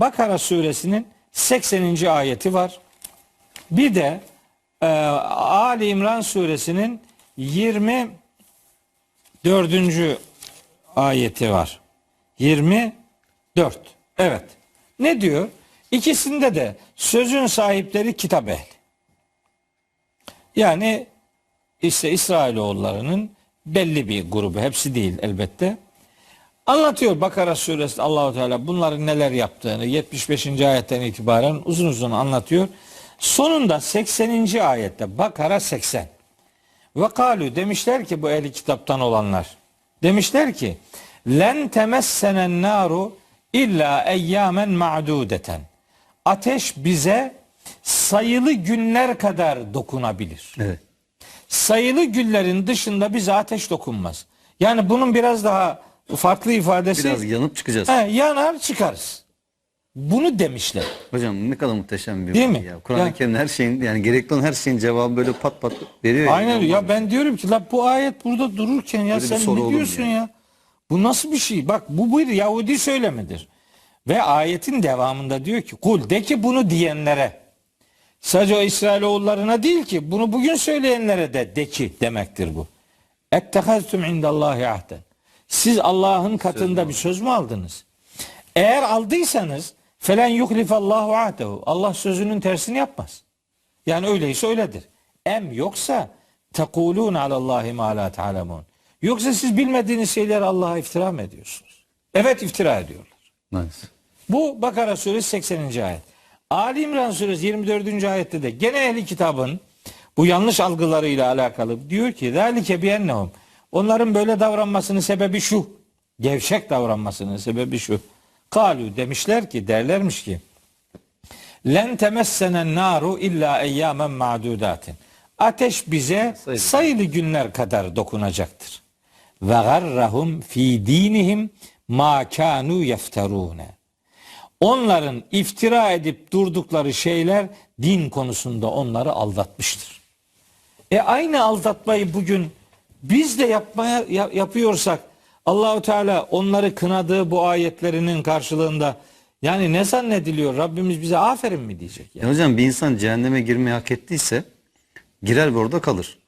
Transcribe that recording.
Bakara suresinin 80. ayeti var. Bir de e, Ali İmran suresinin 24. ayeti var. 24. Evet. Ne diyor? İkisinde de sözün sahipleri kitap ehli. Yani işte İsrailoğullarının belli bir grubu, hepsi değil elbette. Anlatıyor Bakara suresi Allahu Teala bunların neler yaptığını 75. ayetten itibaren uzun uzun anlatıyor. Sonunda 80. ayette Bakara 80. Ve kalu demişler ki bu ehli kitaptan olanlar. Demişler ki len temessenen naru illa eyyamen ma'dudeten. Ateş bize sayılı günler kadar dokunabilir Evet. sayılı günlerin dışında bize ateş dokunmaz. Yani bunun biraz daha farklı ifadesi Biraz yanıp çıkacağız. he, yanar çıkarız. Bunu demişler. Hocam ne kadar muhteşem bir Değil mi? ya. Kur'an-ı Ya- Kerim her şeyin yani gerekli olan her şeyin cevabı böyle pat pat veriyor. Aynen ya. ya ben diyorum ki la bu ayet burada dururken ya Böyle sen ne diyorsun ya? ya? Bu nasıl bir şey? Bak bu bir Yahudi söylemidir. Ve ayetin devamında diyor ki kul de ki bunu diyenlere sadece o İsrailoğullarına değil ki bunu bugün söyleyenlere de de ki demektir bu. Ettehaztum indallahi ahden. Siz Allah'ın katında bir söz mü aldınız? Eğer aldıysanız felen yuhlifallahu ahdehu. Allah sözünün tersini yapmaz. Yani öyleyse öyledir. Em yoksa tekulun alallahi ma la ta'lemun. Yoksa siz bilmediğiniz şeyler Allah'a iftira mı ediyorsunuz? Evet iftira ediyorlar. Nice. Bu Bakara suresi 80. ayet. Ali İmran suresi 24. ayette de gene ehli kitabın bu yanlış algılarıyla alakalı diyor ki zalike biennehum onların böyle davranmasının sebebi şu. Gevşek davranmasının sebebi şu. Kalu demişler ki derlermiş ki len temessenen naru illa eyyamen ma'dudatin. Ateş bize Sayılı. sayılı günler kadar dokunacaktır. Ve garrahum fi dinihim ma kanu yefterune. Onların iftira edip durdukları şeyler din konusunda onları aldatmıştır. E aynı aldatmayı bugün biz de yapmaya ya- yapıyorsak Allahu Teala onları kınadığı bu ayetlerinin karşılığında yani ne zannediliyor? Rabbimiz bize aferin mi diyecek? Yani? Ya hocam bir insan cehenneme girmeyi hak ettiyse girer ve orada kalır.